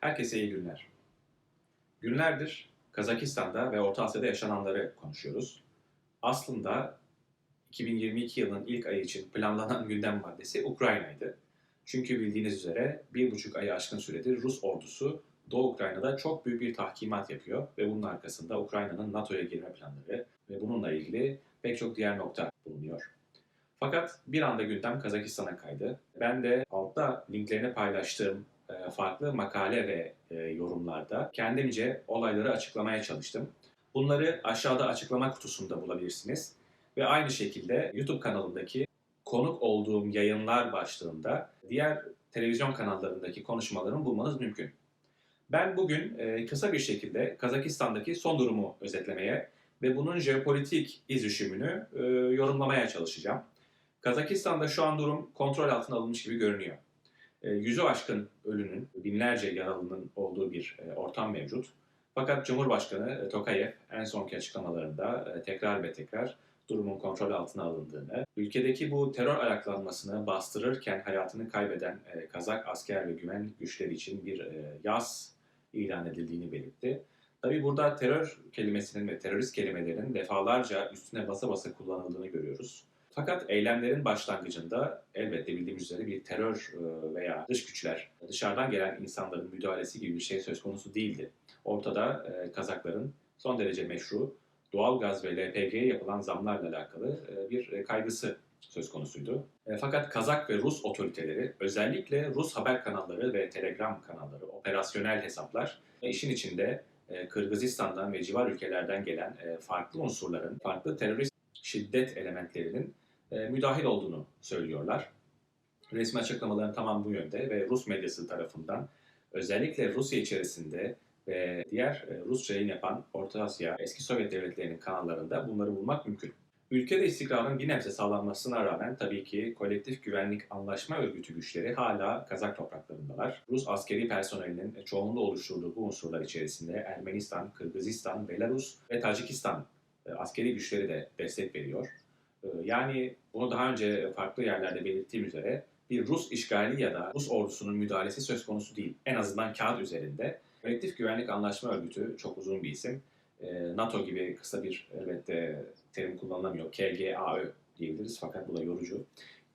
Herkese iyi günler. Günlerdir Kazakistan'da ve Orta Asya'da yaşananları konuşuyoruz. Aslında 2022 yılının ilk ayı için planlanan gündem maddesi Ukrayna'ydı. Çünkü bildiğiniz üzere bir buçuk ayı aşkın süredir Rus ordusu Doğu Ukrayna'da çok büyük bir tahkimat yapıyor ve bunun arkasında Ukrayna'nın NATO'ya girme planları ve bununla ilgili pek çok diğer nokta bulunuyor. Fakat bir anda gündem Kazakistan'a kaydı. Ben de altta linklerini paylaştığım farklı makale ve e, yorumlarda kendimce olayları açıklamaya çalıştım. Bunları aşağıda açıklama kutusunda bulabilirsiniz. Ve aynı şekilde YouTube kanalındaki konuk olduğum yayınlar başlığında diğer televizyon kanallarındaki konuşmalarımı bulmanız mümkün. Ben bugün e, kısa bir şekilde Kazakistan'daki son durumu özetlemeye ve bunun jeopolitik izüşümünü e, yorumlamaya çalışacağım. Kazakistan'da şu an durum kontrol altına alınmış gibi görünüyor. E, yüzü aşkın ölünün, binlerce yaralının olduğu bir e, ortam mevcut. Fakat Cumhurbaşkanı e, Tokayev en sonki açıklamalarında e, tekrar ve tekrar durumun kontrol altına alındığını, ülkedeki bu terör ayaklanmasını bastırırken hayatını kaybeden Kazak asker ve güvenlik güçleri için bir yaz ilan edildiğini belirtti. Tabi burada terör kelimesinin ve terörist kelimelerinin defalarca üstüne basa basa kullanıldığını görüyoruz. Fakat eylemlerin başlangıcında elbette bildiğimiz üzere bir terör e, veya dış güçler, dışarıdan gelen insanların müdahalesi gibi bir şey söz konusu değildi. Ortada e, Kazakların son derece meşru doğalgaz ve LPG'ye yapılan zamlarla alakalı e, bir kaygısı söz konusuydu. Fakat Kazak ve Rus otoriteleri özellikle Rus haber kanalları ve Telegram kanalları, operasyonel hesaplar işin içinde Kırgızistan'dan ve civar ülkelerden gelen farklı unsurların, farklı terörist şiddet elementlerinin müdahil olduğunu söylüyorlar. Resmi açıklamaların tamam bu yönde ve Rus medyası tarafından özellikle Rusya içerisinde ve diğer e, Rusça yayın yapan Orta Asya, eski Sovyet devletlerinin kanallarında bunları bulmak mümkün. Ülkede istikrarın bir nebze sağlanmasına rağmen tabii ki kolektif güvenlik anlaşma örgütü güçleri hala Kazak topraklarındalar. Rus askeri personelinin çoğunluğu oluşturduğu bu unsurlar içerisinde Ermenistan, Kırgızistan, Belarus ve Tacikistan e, askeri güçleri de destek veriyor. E, yani bunu daha önce farklı yerlerde belirttiğim üzere bir Rus işgali ya da Rus ordusunun müdahalesi söz konusu değil. En azından kağıt üzerinde. Kolektif Güvenlik Anlaşma Örgütü çok uzun bir isim. E, NATO gibi kısa bir elbette terim kullanılamıyor. KGAÖ diyebiliriz fakat bu da yorucu.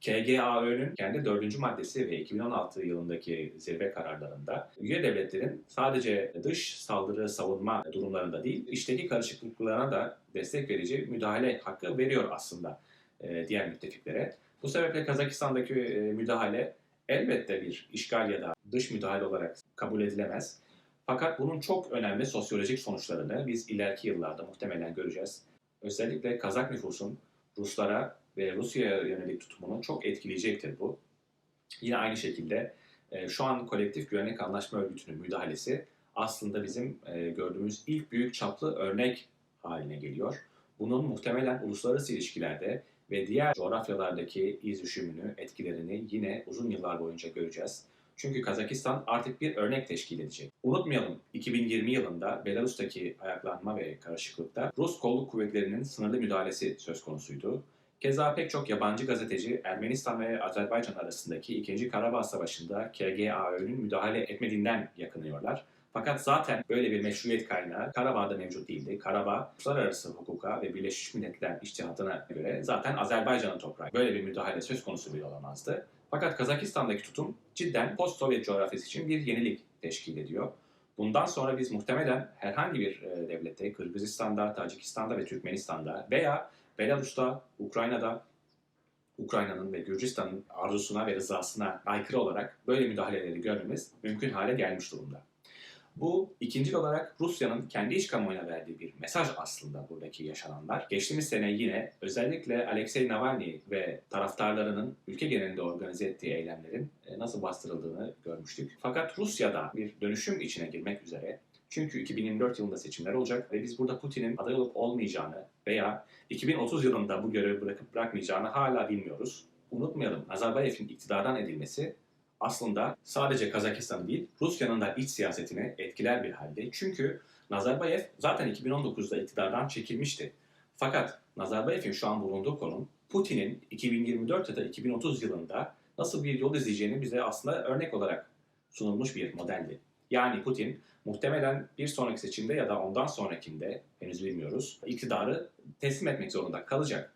KGAÖ'nün kendi dördüncü maddesi ve 2016 yılındaki zirve kararlarında üye devletlerin sadece dış saldırı savunma durumlarında değil, içteki karışıklıklarına da destek verici müdahale hakkı veriyor aslında e, diğer müttefiklere. Bu sebeple Kazakistan'daki e, müdahale elbette bir işgal ya da dış müdahale olarak kabul edilemez. Fakat bunun çok önemli sosyolojik sonuçlarını biz ileriki yıllarda muhtemelen göreceğiz. Özellikle Kazak nüfusun Ruslara ve Rusya'ya yönelik tutumunu çok etkileyecektir bu. Yine aynı şekilde e, şu an kolektif güvenlik anlaşma örgütünün müdahalesi aslında bizim e, gördüğümüz ilk büyük çaplı örnek haline geliyor. Bunun muhtemelen uluslararası ilişkilerde ve diğer coğrafyalardaki iz düşümünü, etkilerini yine uzun yıllar boyunca göreceğiz. Çünkü Kazakistan artık bir örnek teşkil edecek. Unutmayalım 2020 yılında Belarus'taki ayaklanma ve karışıklıkta Rus kolluk kuvvetlerinin sınırlı müdahalesi söz konusuydu. Keza pek çok yabancı gazeteci Ermenistan ve Azerbaycan arasındaki 2. Karabağ Savaşı'nda KGAÖ'nün müdahale etmediğinden yakınıyorlar. Fakat zaten böyle bir meşruiyet kaynağı Karabağ'da mevcut değildi. Karabağ, uluslararası hukuka ve Birleşmiş Milletler iştihatına göre zaten Azerbaycan'ın toprağı. Böyle bir müdahale söz konusu bile olamazdı. Fakat Kazakistan'daki tutum cidden post-Sovyet coğrafyası için bir yenilik teşkil ediyor. Bundan sonra biz muhtemelen herhangi bir e, devlette, Kırgızistan'da, Tacikistan'da ve Türkmenistan'da veya Belarus'ta, Ukrayna'da Ukrayna'nın ve Gürcistan'ın arzusuna ve rızasına aykırı olarak böyle müdahaleleri görmemiz mümkün hale gelmiş durumda. Bu ikinci olarak Rusya'nın kendi iç kamuoyuna verdiği bir mesaj aslında buradaki yaşananlar. Geçtiğimiz sene yine özellikle Alexei Navalny ve taraftarlarının ülke genelinde organize ettiği eylemlerin e, nasıl bastırıldığını görmüştük. Fakat Rusya'da bir dönüşüm içine girmek üzere çünkü 2024 yılında seçimler olacak ve biz burada Putin'in aday olup olmayacağını veya 2030 yılında bu görevi bırakıp bırakmayacağını hala bilmiyoruz. Unutmayalım Nazarbayev'in iktidardan edilmesi aslında sadece Kazakistan'ı değil Rusya'nın da iç siyasetini etkiler bir halde. Çünkü Nazarbayev zaten 2019'da iktidardan çekilmişti. Fakat Nazarbayev'in şu an bulunduğu konum Putin'in 2024 ya da 2030 yılında nasıl bir yol izleyeceğini bize aslında örnek olarak sunulmuş bir modeldi. Yani Putin muhtemelen bir sonraki seçimde ya da ondan sonrakinde henüz bilmiyoruz iktidarı teslim etmek zorunda kalacak.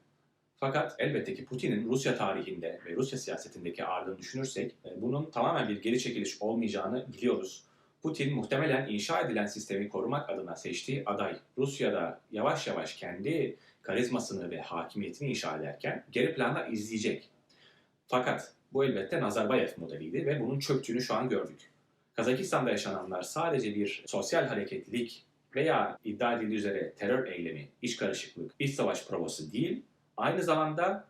Fakat elbette ki Putin'in Rusya tarihinde ve Rusya siyasetindeki ağırlığını düşünürsek e, bunun tamamen bir geri çekiliş olmayacağını biliyoruz. Putin muhtemelen inşa edilen sistemi korumak adına seçtiği aday Rusya'da yavaş yavaş kendi karizmasını ve hakimiyetini inşa ederken geri planda izleyecek. Fakat bu elbette Nazarbayev modeliydi ve bunun çöktüğünü şu an gördük. Kazakistan'da yaşananlar sadece bir sosyal hareketlilik veya iddia edildiği üzere terör eylemi, iç karışıklık, iç savaş provası değil, aynı zamanda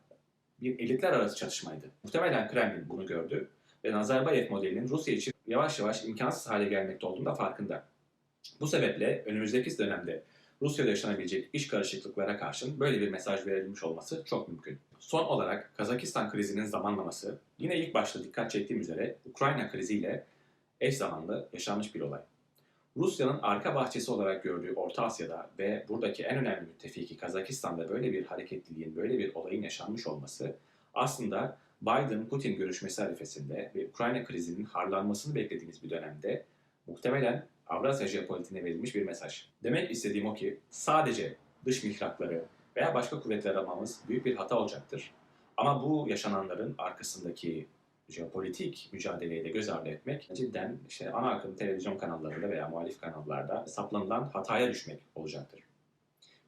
bir elitler arası çatışmaydı. Muhtemelen Kremlin bunu gördü ve Nazarbayev modelinin Rusya için yavaş yavaş imkansız hale gelmekte olduğunu da farkında. Bu sebeple önümüzdeki dönemde Rusya'da yaşanabilecek iç karışıklıklara karşın böyle bir mesaj verilmiş olması çok mümkün. Son olarak Kazakistan krizinin zamanlaması yine ilk başta dikkat çektiğim üzere Ukrayna kriziyle eş zamanlı yaşanmış bir olay. Rusya'nın arka bahçesi olarak gördüğü Orta Asya'da ve buradaki en önemli müttefiki Kazakistan'da böyle bir hareketliliğin, böyle bir olayın yaşanmış olması aslında Biden-Putin görüşmesi arifesinde ve Ukrayna krizinin harlanmasını beklediğimiz bir dönemde muhtemelen Avrasya jeopolitiğine verilmiş bir mesaj. Demek istediğim o ki sadece dış mihrakları veya başka kuvvetler aramamız büyük bir hata olacaktır. Ama bu yaşananların arkasındaki jeopolitik mücadeleyi de göz ardı etmek cidden işte ana akım televizyon kanallarında veya muhalif kanallarda saplanılan hataya düşmek olacaktır.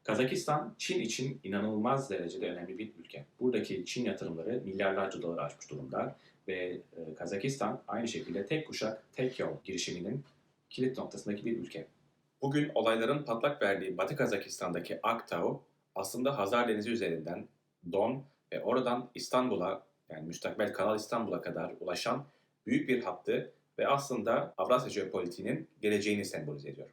Kazakistan, Çin için inanılmaz derecede önemli bir ülke. Buradaki Çin yatırımları milyarlarca dolar aşmış durumda ve e, Kazakistan aynı şekilde tek kuşak, tek yol girişiminin kilit noktasındaki bir ülke. Bugün olayların patlak verdiği Batı Kazakistan'daki Aktau aslında Hazar Denizi üzerinden Don ve oradan İstanbul'a yani müstakbel Kanal İstanbul'a kadar ulaşan büyük bir hattı ve aslında Avrasya jeopolitiğinin geleceğini sembolize ediyor.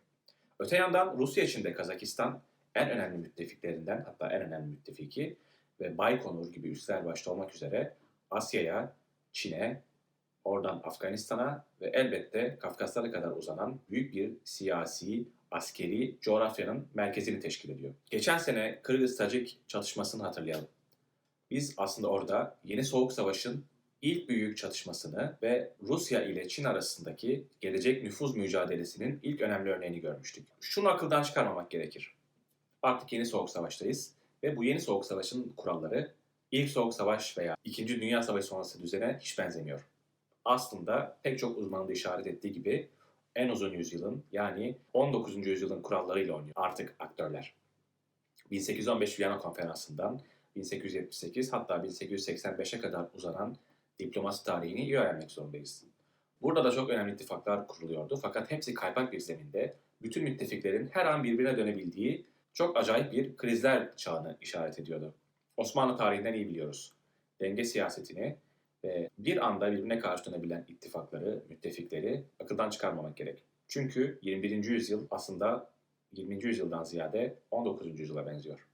Öte yandan Rusya için de Kazakistan en önemli müttefiklerinden hatta en önemli müttefiki ve Baykonur gibi üsler başta olmak üzere Asya'ya, Çin'e, oradan Afganistan'a ve elbette Kafkaslara kadar uzanan büyük bir siyasi, askeri coğrafyanın merkezini teşkil ediyor. Geçen sene Kırgız-Tacik çatışmasını hatırlayalım. Biz aslında orada yeni Soğuk Savaş'ın ilk büyük çatışmasını ve Rusya ile Çin arasındaki gelecek nüfuz mücadelesinin ilk önemli örneğini görmüştük. Şunu akıldan çıkarmamak gerekir. Artık yeni Soğuk Savaş'tayız ve bu yeni Soğuk Savaş'ın kuralları ilk Soğuk Savaş veya İkinci Dünya Savaşı sonrası düzene hiç benzemiyor. Aslında pek çok uzmanın da işaret ettiği gibi en uzun yüzyılın yani 19. yüzyılın kurallarıyla oynuyor artık aktörler. 1815 Viyana Konferansı'ndan 1878 hatta 1885'e kadar uzanan diplomasi tarihini iyi öğrenmek zorundayız. Burada da çok önemli ittifaklar kuruluyordu fakat hepsi kaypak bir zeminde bütün müttefiklerin her an birbirine dönebildiği çok acayip bir krizler çağını işaret ediyordu. Osmanlı tarihinden iyi biliyoruz. Denge siyasetini ve bir anda birbirine karşı dönebilen ittifakları, müttefikleri akıldan çıkarmamak gerek. Çünkü 21. yüzyıl aslında 20. yüzyıldan ziyade 19. yüzyıla benziyor.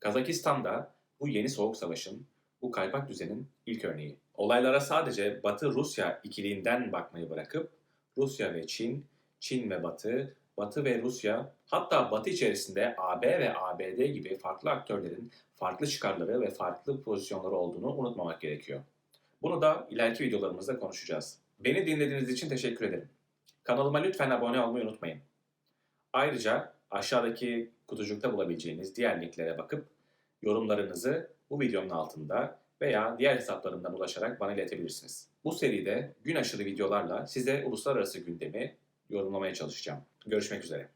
Kazakistan'da bu yeni soğuk savaşın, bu kaypak düzenin ilk örneği. Olaylara sadece Batı-Rusya ikiliğinden bakmayı bırakıp Rusya ve Çin, Çin ve Batı, Batı ve Rusya, hatta Batı içerisinde AB ve ABD gibi farklı aktörlerin farklı çıkarları ve farklı pozisyonları olduğunu unutmamak gerekiyor. Bunu da ileriki videolarımızda konuşacağız. Beni dinlediğiniz için teşekkür ederim. Kanalıma lütfen abone olmayı unutmayın. Ayrıca aşağıdaki kutucukta bulabileceğiniz diğer linklere bakıp yorumlarınızı bu videonun altında veya diğer hesaplarımdan ulaşarak bana iletebilirsiniz. Bu seride gün aşırı videolarla size uluslararası gündemi yorumlamaya çalışacağım. Görüşmek üzere.